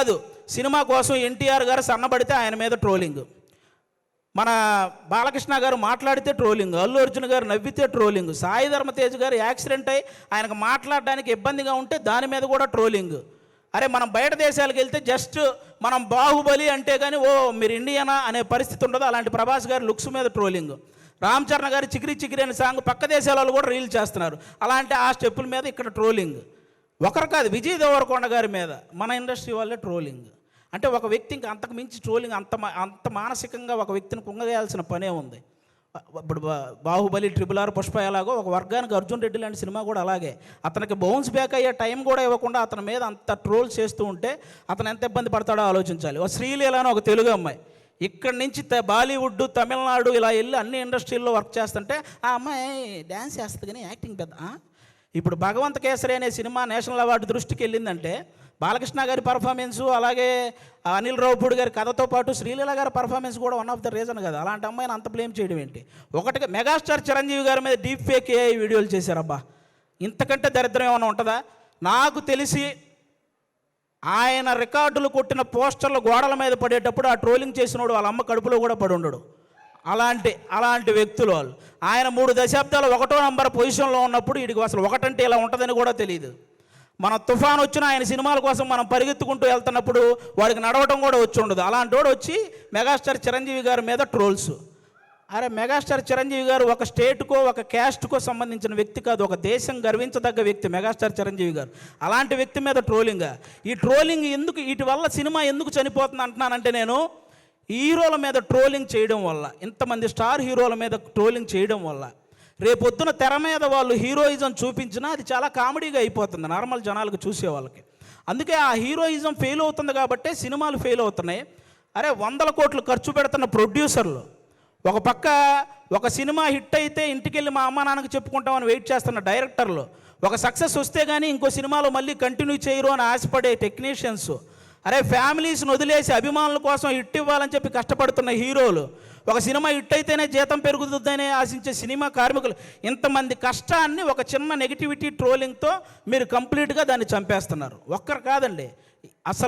కాదు. సినిమా కోసం ఎన్టీఆర్ గారు సన్నబడితే ఆయన మీద ట్రోలింగ్. మన బాలకృష్ణ గారు మాట్లాడితే ట్రోలింగ్. అల్లు అర్జున్ గారు నవ్వితే ట్రోలింగ్. సాయి ధర్మతేజ్ గారు యాక్సిడెంట్ అయ్యి ఆయనకు మాట్లాడడానికి ఇబ్బందిగా ఉంటే దాని మీద కూడా ట్రోలింగ్. అరే మనం బయట దేశాలకు వెళ్తే జస్ట్ మనం బాహుబలి అంటే కానీ ఓ మీరు ఇండియనా అనే పరిస్థితి ఉండదు. అలాంటి ప్రభాస్ గారు లుక్స్ మీద ట్రోలింగ్. రామ్ చరణ్ గారు చికిరి చికిరి అనే సాంగ్ పక్క దేశాలలో కూడా రీల్ చేస్తున్నారు. అలాంటి ఆ స్టెప్పుల మీద ఇక్కడ ట్రోలింగ్. ఒకరు కాదు విజయ్ దేవరకొండ గారి మీద మన ఇండస్ట్రీ వాళ్ళే ట్రోలింగ్. అంటే ఒక వ్యక్తి ఇంకా అంతకు మించి ట్రోలింగ్ అంత అంత మానసికంగా ఒక వ్యక్తిని కుంగవేయాల్సిన పనే ఉంది. ఇప్పుడు బా- బాహుబలి ట్రిపుల్ ఆర్ పుష్ప ఎలాగో ఒక వర్గానికి అర్జున్ రెడ్డి లాంటి సినిమా కూడా అలాగే. అతనికి బౌన్స్ బ్యాక్ అయ్యే టైం కూడా ఇవ్వకుండా అతని మీద అంత ట్రోల్ చేస్తూ ఉంటే అతను ఎంత ఇబ్బంది పడతాడో ఆలోచించాలి. ఒక శ్రీలీల అని ఒక తెలుగు అమ్మాయి. ఇక్కడి నుంచి త- బాలీవుడ్ తమిళనాడు ఇలా వెళ్ళి అన్ని ఇండస్ట్రీల్లో వర్క్ చేస్తుంటే ఆ అమ్మాయి డ్యాన్స్ చేస్తుంది కానీ యాక్టింగ్ పెద్ద ఇప్పుడు భగవంత్ కేసరి అనే సినిమా నేషనల్ అవార్డు దృష్టికి వెళ్ళిందంటే బాలకృష్ణ గారి పర్ఫార్మెన్సు అలాగే అనిల్ రావుపూడి గారి కథతో పాటు శ్రీలీల గారి పర్ఫార్మెన్స్ కూడా వన్ ఆఫ్ ద రీజన్ కదా. అలాంటి అమ్మాయిని అంత బ్లేమ్ చేయడం ఏంటి? ఒకటిగా మెగాస్టార్ చిరంజీవి గారి మీద డీప్ ఫేక్ ఏ వీడియోలు చేశారబ్బా. ఇంతకంటే దరిద్రం ఏమైనా ఉంటుందా? నాకు తెలిసి ఆయన రికార్డులు కొట్టిన పోస్టర్లు గోడల మీద పడేటప్పుడు ఆ ట్రోలింగ్ చేసినోడు వాళ్ళ అమ్మ కడుపులో కూడా పడి ఉండడు. అలాంటి అలాంటి వ్యక్తులు వాళ్ళు. ఆయన మూడు దశాబ్దాలు ఒకటో నంబర్ పొజిషన్లో ఉన్నప్పుడు వీడికి అసలు ఒకటంటే ఇలా ఉంటుందని కూడా తెలియదు మన తుఫాన్ వచ్చిన ఆయన సినిమాల కోసం మనం పరిగెత్తుకుంటూ వెళ్తున్నప్పుడు వాడికి నడవటం కూడా వచ్చి ఉండదు. అలాంటి వాడు వచ్చి మెగాస్టార్ చిరంజీవి గారి మీద ట్రోల్స్. అరే మెగాస్టార్ చిరంజీవి గారు ఒక స్టేట్కో ఒక క్యాస్ట్కో సంబంధించిన వ్యక్తి కాదు. ఒక దేశం గర్వించదగ్గ వ్యక్తి మెగాస్టార్ చిరంజీవి గారు. అలాంటి వ్యక్తి మీద ట్రోలింగ్. ఈ ట్రోలింగ్ ఎందుకు వీటి వల్ల సినిమా ఎందుకు చనిపోతుంది అంటున్నానంటే నేను హీరోల మీద ట్రోలింగ్ చేయడం వల్ల ఇంతమంది స్టార్ హీరోల మీద ట్రోలింగ్ చేయడం వల్ల రేపొద్దున తెర మీద వాళ్ళు హీరోయిజం చూపించినా అది చాలా కామెడీగా అయిపోతుంది నార్మల్ జనాలకు చూసే వాళ్ళకి. అందుకే ఆ హీరోయిజం ఫెయిల్ అవుతుంది కాబట్టే సినిమాలు ఫెయిల్ అవుతున్నాయి. అరే వందల కోట్లు ఖర్చు పెడుతున్న ప్రొడ్యూసర్లు ఒక పక్క ఒక సినిమా హిట్ అయితే ఇంటికెళ్ళి మా అమ్మ నాన్నకి చెప్పుకుంటామని వెయిట్ చేస్తున్న డైరెక్టర్లు ఒక సక్సెస్ వస్తే కానీ ఇంకో సినిమాలో మళ్ళీ కంటిన్యూ చేయరు అని ఆశపడే టెక్నీషియన్స్ అరే ఫ్యామిలీస్ని వదిలేసి అభిమానుల కోసం హిట్ ఇవ్వాలని చెప్పి కష్టపడుతున్న హీరోలు ఒక సినిమా హిట్ అయితేనే జీతం పెరుగుతుందనే ఆశించే సినిమా కార్మికులు ఇంతమంది కష్టాన్ని ఒక చిన్న నెగిటివిటీ ట్రోలింగ్తో మీరు కంప్లీట్గా దాన్ని చంపేస్తున్నారు. ఒక్కరు కాదండి అసలు